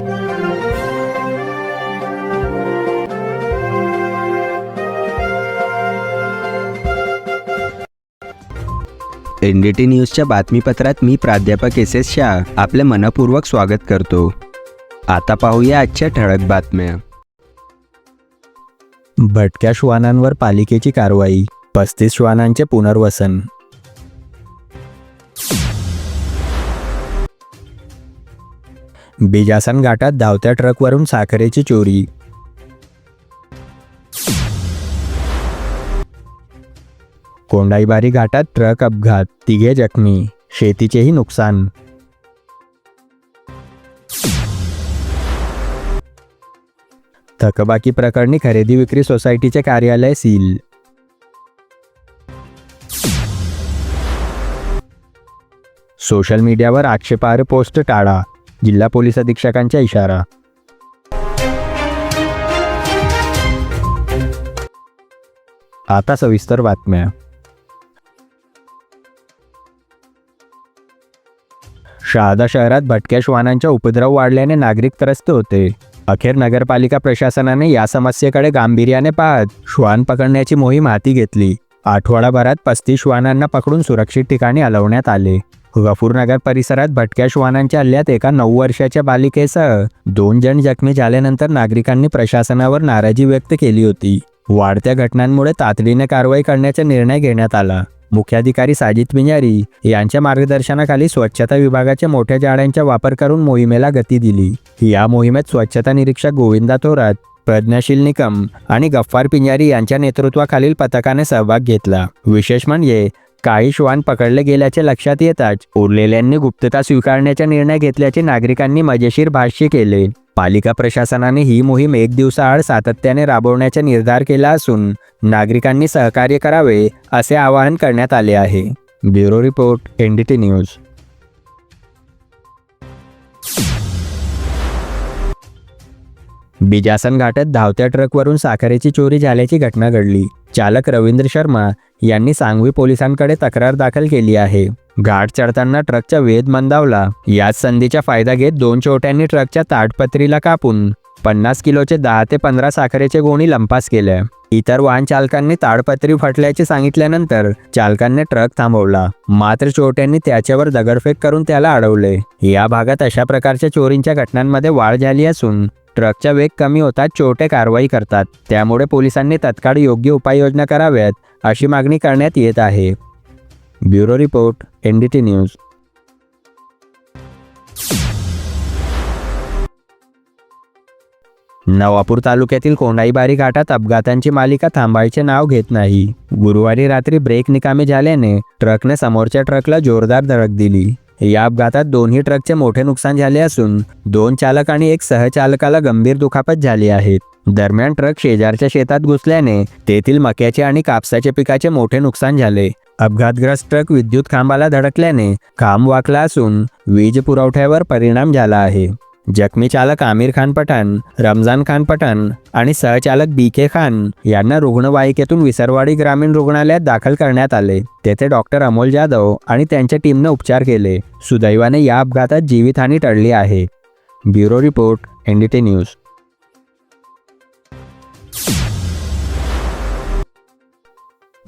N D T न्यूजच्या बातमीपत्रात मी प्राध्यापक S S Shah आपले मनपूर्वक स्वागत करतो. आता पाहूया आजच्या ठळक बातम्या. भटक्या श्वानांवर पालिकेची कारवाई पस्तीस श्वानांचे पुनर्वसन बिजासन घाटात धावत्या ट्रकवरून साखरेची चोरी. कोंडाईबारी घाटात ट्रक अपघात तिघे जखमी शेतीचेही नुकसान. थकबाकी प्रकरणी खरेदी विक्री सोसायटीचे कार्यालय सील. सोशल मीडियावर आक्षेपार्ह पोस्ट टाळा. जिल्हा पोलीस अधीक्षकांचा इशारा. आता सविस्तर बातम्या. शहादा शहरात भटक्या श्वानांचा उपद्रव वाढल्याने नागरिक त्रस्त होते. अखेर नगरपालिका प्रशासनाने या समस्येकडे गांभीर्याने पाहत श्वान पकडण्याची मोहीम हाती घेतली. आठवडाभरात पस्तीस श्वानांना पकडून सुरक्षित ठिकाणी हलवण्यात आले. गफूरनगर परिसरात भटक्या श्वानांच्या हल्ल्यात एका नऊ वर्षाच्या बालिकेसह दोन जण जखमी झाल्यानंतर नागरिकांनी प्रशासनावर नाराजी व्यक्त केली होती. वाढत्या घटनांमुळे तातडीने कारवाई करण्याचा निर्णय घेण्यात आला. मुख्याधिकारी साजिद मिंजारी यांच्या मार्गदर्शनाखाली स्वच्छता विभागाच्या मोठ्या जाळ्यांचा वापर करून मोहिमेला गती दिली. या मोहिमेत स्वच्छता निरीक्षक गोविंदा थोरात प्रज्ञाशील निकम आणि गफ्फार पिंजारी यांच्या नेतृत्वाखालील पथकाने सहभाग घेतला. विशेष म्हणजे काही श्वान पकडले गेल्याचे लक्षात येताच उरलेल्यांनी गुप्तता स्वीकारण्याचा निर्णय घेतल्याचे नागरिकांनी मजेशीर भाष्य केले. पालिका प्रशासनाने ही मोहीम एक दिवसाआड सातत्याने राबवण्याचा निर्धार केला असून नागरिकांनी सहकार्य करावे असे आवाहन करण्यात आले आहे. Bureau report NDT news. Bijasan घाटात धावत्या ट्रकवरून साखरेची चोरी झाल्याची घटना घडली. चालक रवींद्र शर्मा यांनी सांगवी पोलिसांकडे तक्रार दाखल केली आहे. घाट चढताना ट्रकचा वेध मंदावला. याच संधीचा फायदा घेत दोन चोट्यांनी ट्रकच्या ताटपत्रीला कापून पन्नास किलोचे दहा ते पंधरा साखरेचे गोणी लंपास केले इतर वाहन चालकांनी ताडपत्री फटल्याचे सांगितल्यानंतर चालकांनी ट्रक थांबवला. मात्र चोरट्यांनी त्याच्यावर दगडफेक करून त्याला अडवले. या भागात अशा प्रकारच्या चोरींच्या घटनांमध्ये वाढ झाली असून ट्रकचा वेग कमी होताच चोरटे कारवाई करतात. त्यामुळे पोलिसांनी तत्काळ योग्य उपाययोजना कराव्यात अशी मागणी करण्यात येत आहे. Bureau report NDT news. Navapur तालुक्यातील कोंडाईबारी घाटात अपघातांची मालिका थांबायचे नाव घेत नाही. गुरुवारी रात्री ब्रेक निकामी झाल्याने ट्रकने समोरच्या ट्रकला जोरदार धडक दिली. या अपघातात दोन्ही ट्रकचे मोठे नुकसान झाले असून दोन चालक आणि एक सहचालकाला गंभीर दुखापत झाली आहे. दरम्यान ट्रक शेजारच्या शेतात घुसल्याने तेथील मक्याचे आणि कापसाच्या पिकाचे मोठे नुकसान झाले. अपघातग्रस्त ट्रक विद्युत खांबाला धडकल्याने खांब वाकला असून वीज पुरवठ्यावर परिणाम झाला आहे. जखमी चालक आमिर खान पठाण रमजान खान पठाण आणि सहचालक बी के खान यांना रुग्णवाहिकेतून विसरवाडी ग्रामीण रुग्णालयात दाखल करण्यात आले. तेथे डॉक्टर अमोल जाधव आणि त्यांच्या टीमनं उपचार केले. सुदैवाने या अपघातात जीवितहानी टळली आहे. Bureau report NDT news.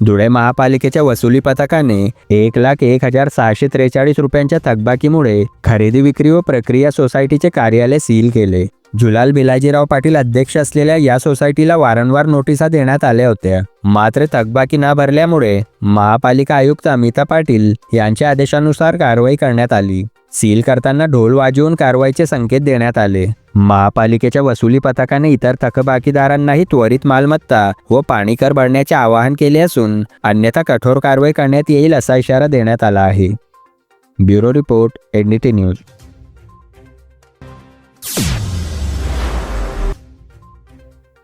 Dhule महापालिकेच्या वसुली पथकाने एक लाख एक हजार सहाशे त्रेचाळीस रुपयांच्या थकबाकीमुळे खरेदी विक्री व प्रक्रिया सोसायटीचे कार्यालय सील केले. जुलाल बिलाजीराव पाटील अध्यक्ष असलेल्या या सोसायटीला वारंवार नोटिसा देण्यात आल्या होत्या. मात्र थकबाकी न भरल्यामुळे महापालिका आयुक्त अमिता पाटील यांच्या आदेशानुसार कारवाई करण्यात आली. सील करताना ढोल वाजवून कारवाईचे संकेत देण्यात आले. महापालिकेच्या वसुली पथकाने इतर थकबाकीदारांनाही त्वरित मालमत्ता व पाणी कर भरण्याचे आवाहन केले असून अन्यथा कठोर कारवाई करण्यात येईल असा इशारा देण्यात आला आहे. Bureau report NDT news.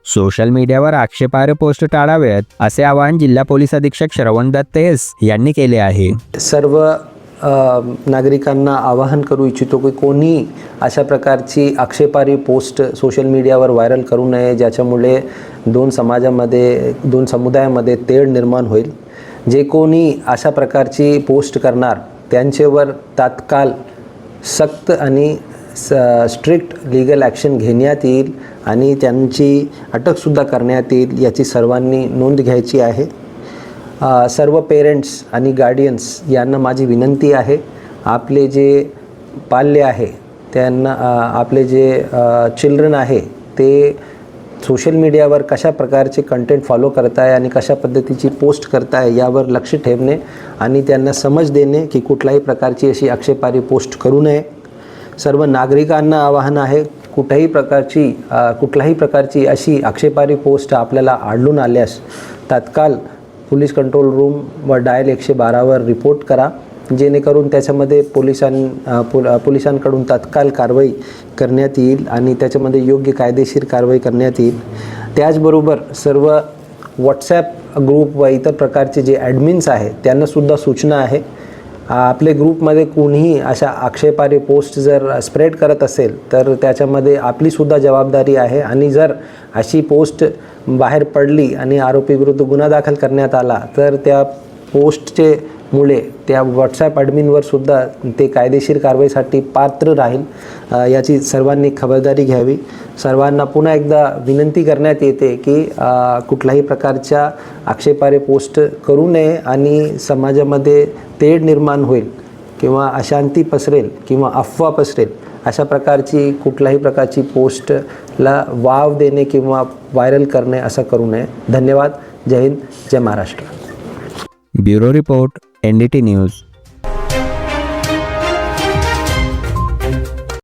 Social मीडियावर आक्षेपार्ह पोस्ट टाळाव्यात असे आवाहन जिल्हा पोलीस अधीक्षक श्रवण दत्तेस यांनी केले आहे. सर्व नागरिकांना आवाहन करू इच्छितो की कोणी अशा प्रकारची आक्षेपारी पोस्ट सोशल मीडियावर व्हायरल करू नये ज्याच्यामुळे दोन समाजामध्ये दोन समुदायामध्ये तेढ निर्माण होईल. जे कोणी अशा प्रकारची पोस्ट करणार त्यांच्यावर तात्काळ सक्त आणि स स्ट्रिक्ट लिगल ॲक्शन घेण्यात येईल आणि त्यांची अटकसुद्धा करण्यात येईल याची सर्वांनी नोंद घ्यायची आहे. सर्व पेरेंट्स आणि गार्डियन्स यांना माझी विनंती आहे. आपले जे पाल्य आहे त्यांना आपले जे चिल्ड्रन आहे ते सोशल मीडियावर कशा प्रकारचे कंटेंट फॉलो करताय आणि कशा पद्धतीची पोस्ट करताय यावर लक्ष ठेवणे आणि त्यांना समज देणे की कुठल्याही प्रकारची अशी आक्षेपारी पोस्ट करू नये. सर्व नागरिकांना आवाहन आहे कुठल्याही प्रकारची कुठल्याही प्रकारची अशी आक्षेपारी पोस्ट आपल्याला आढळून आल्यास तात्काळ पोलीस कंट्रोल रूम व डायल एकशे बारावर रिपोर्ट करा जेणेकरून त्याच्यामध्ये पोलिसां पोल पोलिसांकडून तात्काळ कारवाई करण्यात येईल आणि त्याच्यामध्ये योग्य कायदेशीर कारवाई करण्यात येईल. त्याचबरोबर सर्व व्हॉट्सॲप ग्रुप व इतर प्रकारचे जे ॲडमिन्स आहे त्यांनासुद्धा सूचना आहे. आपले ग्रुपमध्ये कोणीही अशा आक्षेपारी पोस्ट जर स्प्रेड करत असेल तर त्याच्यामध्ये आपलीसुद्धा जबाबदारी आहे आणि जर अशी पोस्ट बाहेर पडली आणि आरोपीविरुद्ध गुन्हा दाखल करण्यात आला तर त्या पोस्टचे मुळे त्या व्हॉट्सॲप ॲडमिनवर सुद्धा ते कायदेशीर कारवाईसाठी पात्र राहील याची सर्वांनी खबरदारी घ्यावी. सर्वांना पुन्हा एकदा विनंती करण्यात येते की कुठल्याही प्रकारच्या आक्षेपारे पोस्ट करू नये आणि समाजामध्ये तेढ निर्माण होईल किंवा अशांती पसरेल किंवा अफवा पसरेल. अशा प्रकारची कुठल्याही प्रकारची पोस्टला वाव देणे किंवा व्हायरल करणे असं करू नये. धन्यवाद. जय हिंद. जय Maharashtra. Bureau report N D T news.